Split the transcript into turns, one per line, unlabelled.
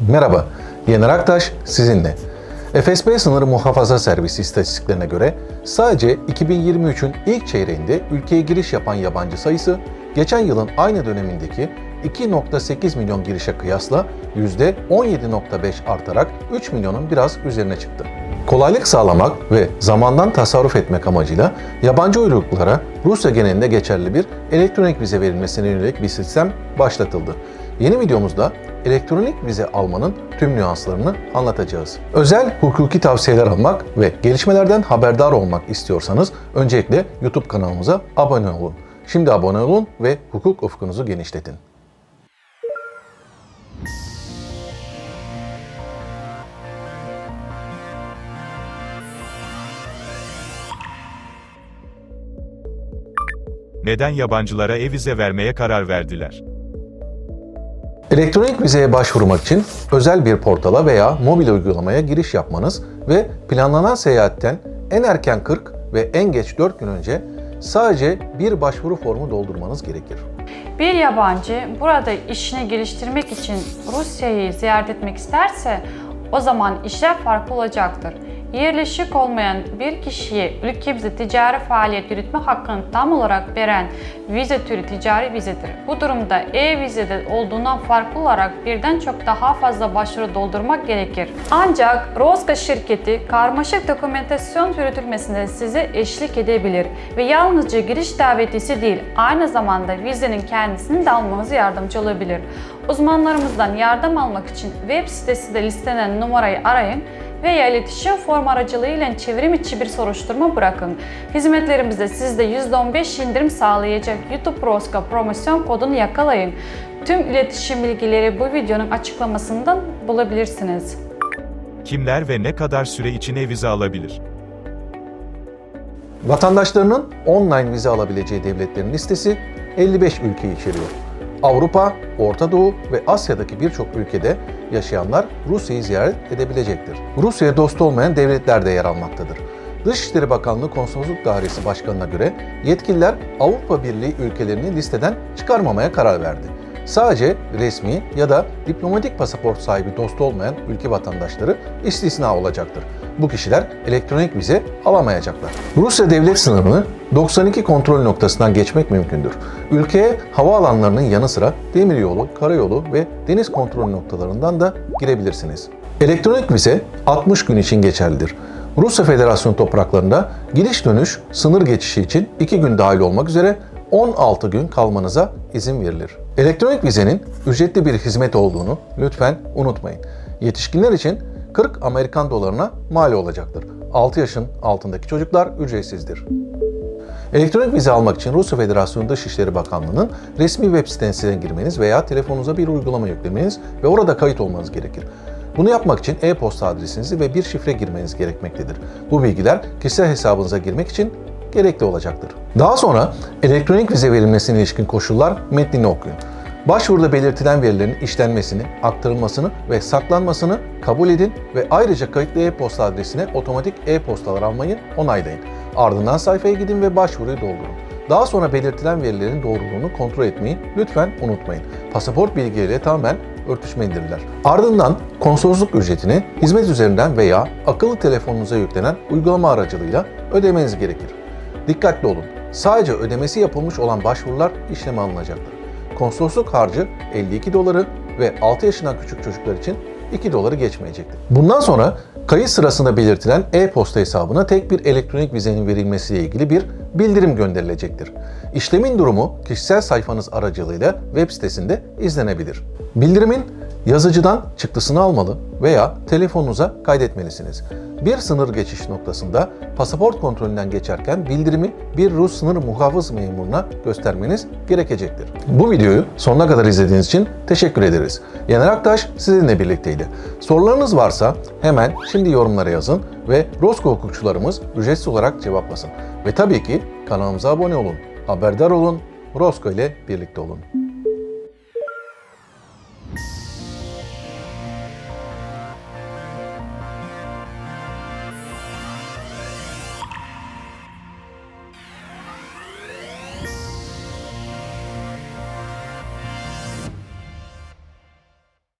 Merhaba, Yener Aktaş sizinle. FSB sınırı muhafaza servisi istatistiklerine göre sadece 2023'ün ilk çeyreğinde ülkeye giriş yapan yabancı sayısı geçen yılın aynı dönemindeki 2.8 milyon girişe kıyasla %17.5 artarak 3 milyonun biraz üzerine çıktı. Kolaylık sağlamak ve zamandan tasarruf etmek amacıyla yabancı uyruklulara Rusya genelinde geçerli bir elektronik vize verilmesine yönelik bir sistem başlatıldı. Yeni videomuzda elektronik vize almanın tüm nüanslarını anlatacağız. Özel hukuki tavsiyeler almak ve gelişmelerden haberdar olmak istiyorsanız öncelikle YouTube kanalımıza abone olun. Şimdi abone olun ve hukuk ufkunuzu genişletin.
Neden yabancılara e-vize vermeye karar verdiler?
Elektronik vizeye başvurmak için özel bir portala veya mobil uygulamaya giriş yapmanız ve planlanan seyahatten en erken 40 ve en geç 4 gün önce sadece bir başvuru formu doldurmanız gerekir.
Bir yabancı burada işini geliştirmek için Rusya'yı ziyaret etmek isterse o zaman işler farklı olacaktır. Yerleşik olmayan bir kişiye ülkemizde ticari faaliyet yürütme hakkını tam olarak veren vize türü ticari vizedir. Bu durumda e-vizede olduğundan farklı olarak birden çok daha fazla başvuru doldurmak gerekir. Ancak Roska şirketi karmaşık dokumentasyon yürütülmesinde size eşlik edebilir ve yalnızca giriş davetisi değil aynı zamanda vizenin kendisini de almanıza yardımcı olabilir. Uzmanlarımızdan yardım almak için web sitesinde listelenen numarayı arayın veya iletişim form aracılığıyla çevrim içi bir soruşturma bırakın. Hizmetlerimizde sizde %15 indirim sağlayacak YouTube Roska promosyon kodunu yakalayın. Tüm iletişim bilgileri bu videonun açıklamasından bulabilirsiniz.
Kimler ve ne kadar süre için e-vize alabilir?
Vatandaşlarının online vize alabileceği devletlerin listesi 55 ülkeyi içeriyor. Avrupa, Orta Doğu ve Asya'daki birçok ülkede yaşayanlar Rusya'yı ziyaret edebilecektir. Rusya'ya dost olmayan devletler de yer almaktadır. Dışişleri Bakanlığı Konsolosluk Dairesi Başkanı'na göre yetkililer Avrupa Birliği ülkelerini listeden çıkarmamaya karar verdi. Sadece resmi ya da diplomatik pasaport sahibi dostu olmayan ülke vatandaşları istisna olacaktır. Bu kişiler elektronik vize alamayacaklar. Rusya devlet sınırını 92 kontrol noktasından geçmek mümkündür. Ülkeye havaalanlarının yanı sıra demiryolu, karayolu ve deniz kontrol noktalarından da girebilirsiniz. Elektronik vize 60 gün için geçerlidir. Rusya Federasyonu topraklarında gidiş dönüş sınır geçişi için 2 gün dahil olmak üzere 16 gün kalmanıza izin verilir. Elektronik vizenin ücretli bir hizmet olduğunu lütfen unutmayın. Yetişkinler için 40 Amerikan dolarına mal olacaktır. 6 yaşın altındaki çocuklar ücretsizdir. Elektronik vize almak için Rusya Federasyonu Dışişleri Bakanlığı'nın resmi web sitesine girmeniz veya telefonunuza bir uygulama yüklemeniz ve orada kayıt olmanız gerekir. Bunu yapmak için e-posta adresinizi ve bir şifre girmeniz gerekmektedir. Bu bilgiler kişisel hesabınıza girmek için gerekli olacaktır. Daha sonra elektronik vize verilmesine ilişkin koşullar metnini okuyun. Başvuruda belirtilen verilerin işlenmesini, aktarılmasını ve saklanmasını kabul edin ve ayrıca kayıtlı e-posta adresine otomatik e-postalar almayı onaylayın. Ardından sayfaya gidin ve başvuruyu doldurun. Daha sonra belirtilen verilerin doğruluğunu kontrol etmeyi lütfen unutmayın. Pasaport bilgileriyle tamamen örtüşmelidirler. Ardından konsolosluk ücretini hizmet üzerinden veya akıllı telefonunuza yüklenen uygulama aracılığıyla ödemeniz gerekir. Dikkatli olun. Sadece ödemesi yapılmış olan başvurular işleme alınacaktır. Konsolosluk harcı 52 doları ve 6 yaşından küçük çocuklar için 2 doları geçmeyecektir. Bundan sonra kayıt sırasında belirtilen e-posta hesabına tek bir elektronik vizenin verilmesiyle ilgili bir bildirim gönderilecektir. İşlemin durumu kişisel sayfanız aracılığıyla web sitesinde izlenebilir. Bildirimin yazıcıdan çıktısını almalı veya telefonunuza kaydetmelisiniz. Bir sınır geçiş noktasında pasaport kontrolünden geçerken bildirimi bir Rus sınır muhafız memuruna göstermeniz gerekecektir. Bu videoyu sonuna kadar izlediğiniz için teşekkür ederiz. Yener Aktaş sizinle birlikteydi. Sorularınız varsa hemen şimdi yorumlara yazın ve Rosko hukukçularımız ücretsiz olarak cevaplasın. Ve tabii ki kanalımıza abone olun, haberdar olun, Rosko ile birlikte olun.